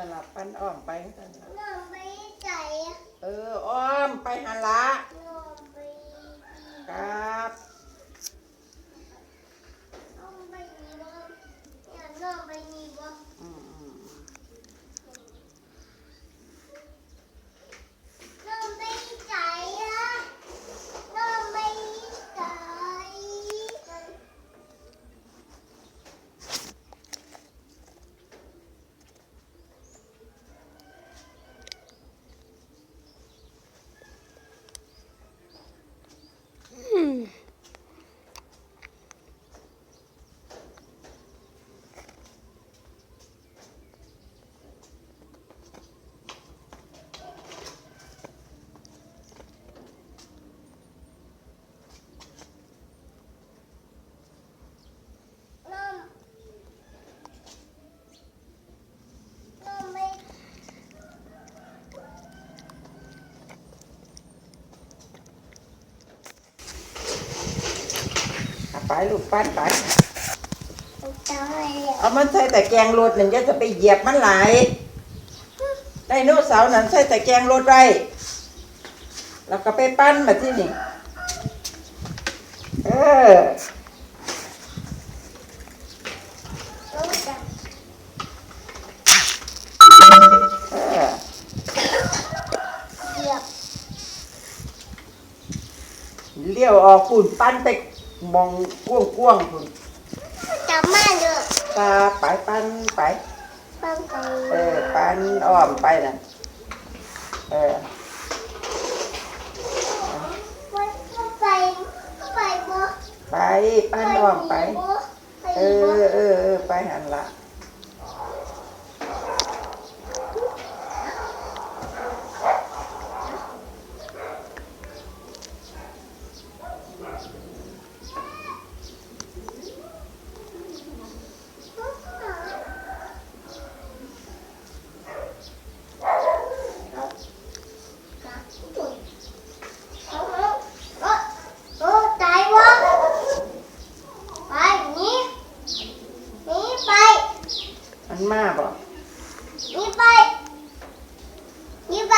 นั่นล่ะปั้นอ้อมไปนั่นล่ะ น้องไปใจเอออ้อมไปหันละ น้องไป ครับ น้องไปนี่บ่อยากน้องไปนี่บ่ อืมอืม น้องไปใจอะน้องไปใจ น้องน้องไป เอา ไปลูกปั้นไปใจเลยเอามันใส่แต่แกงรถหนึ่งจะจะไปเหยียบมันหลายไดโนเสาร์นั้นใส่แต่แกงรถไว้แล้วก็ไปปั้นมาที่นี่ เออรู้จักเออเกียบเลี้ยวออกปุ่นปั้นไป มองกว้างกว้างๆปุ่นจำมาเด้อตาไปปั้นไปฟังไปเออปั้นอ้อมไปน่ะเออวันก็ไปไปบ่ไปปั้นอ้อมไปบ่ไปเอบ่อเออเออไปหันละ มาบ่ นี่ไป นี่ไป